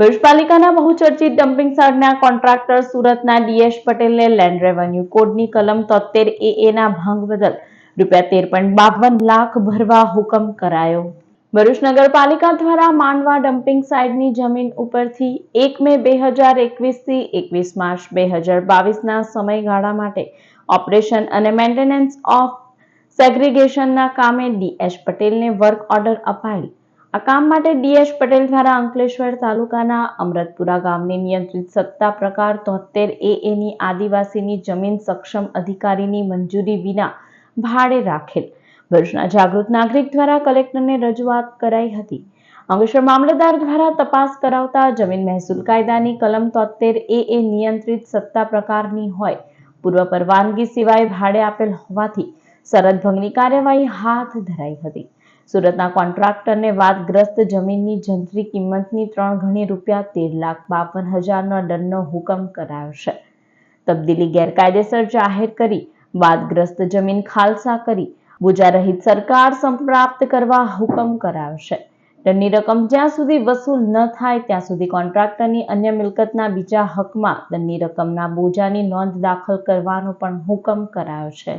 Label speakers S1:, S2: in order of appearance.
S1: ભરૂચ પાલિકાના બહુચર્ચિત ડમ્પિંગ સાઇટના કોન્ટ્રાક્ટર સુરતના ડીએસ પટેલને લેન્ડ રેવન્યુ કોડની કલમ તોતેર એ એના ભંગ બદલ રૂપિયા તેર પોઈન્ટ બાવન લાખ ભરવા હુકમ કરાયો. ભરૂચ નગરપાલિકા દ્વારા માંડવા ડમ્પિંગ સાઇટની જમીન ઉપરથી એક મે બે હજાર એકવીસથી એકવીસ માર્ચ બે હજાર બાવીસના સમયગાળા માટે ઓપરેશન અને મેન્ટેનન્સ ઓફ સેગ્રીગેશનના કામે ડીએચ પટેલને વર્ક ઓર્ડર અપાયેલ. આ કામ માટે ડીએચ પટેલ દ્વારા અંકલેશ્વર તાલુકાના અમરતપુરા ગામની નિયંત્રિત સત્તા પ્રકાર તોતેર એ ની આદિવાસીની જમીન સક્ષમ અધિકારીની મંજૂરી વિના ભાડે રાખેલ. ભરૂચના જાગૃત નાગરિક દ્વારા કલેક્ટરને રજૂઆત કરાઈ હતી. અંકલેશ્વર મામલતદાર દ્વારા તપાસ કરાવતા જમીન મહેસૂલ કાયદાની કલમ તોતેર એ એ નિયંત્રિત સત્તા પ્રકારની હોય. પૂર્વ પરવાનગી સિવાય ભાડે આપેલ હોવાથી સરહદ ભંગની કાર્યવાહી હાથ ધરાઈ હતી. સુરતના કોન્ટ્રાક્ટરને વાદગ્રસ્ત જમીનની જંત્રી કિંમતની ત્રણ ગણી રૂપિયા તેર લાખ બાવન હજારનો દંડનો હુકમ કરાયો છે. તબદીલી ગેરકાયદેસર જાહેર કરી, વાદગ્રસ્ત જમીન ખાલસા કરી બુજારહિત સરકાર સંપ્રાપ્ત કરવા હુકમ કરાયો છે. દંડની રકમ જ્યાં સુધી વસૂલ ન થાય ત્યાં સુધી કોન્ટ્રાક્ટરની અન્ય મિલકતના બીજા હકમાં દંડની રકમના બોજાની નોંધ દાખલ કરવાનો પણ હુકમ કરાયો છે.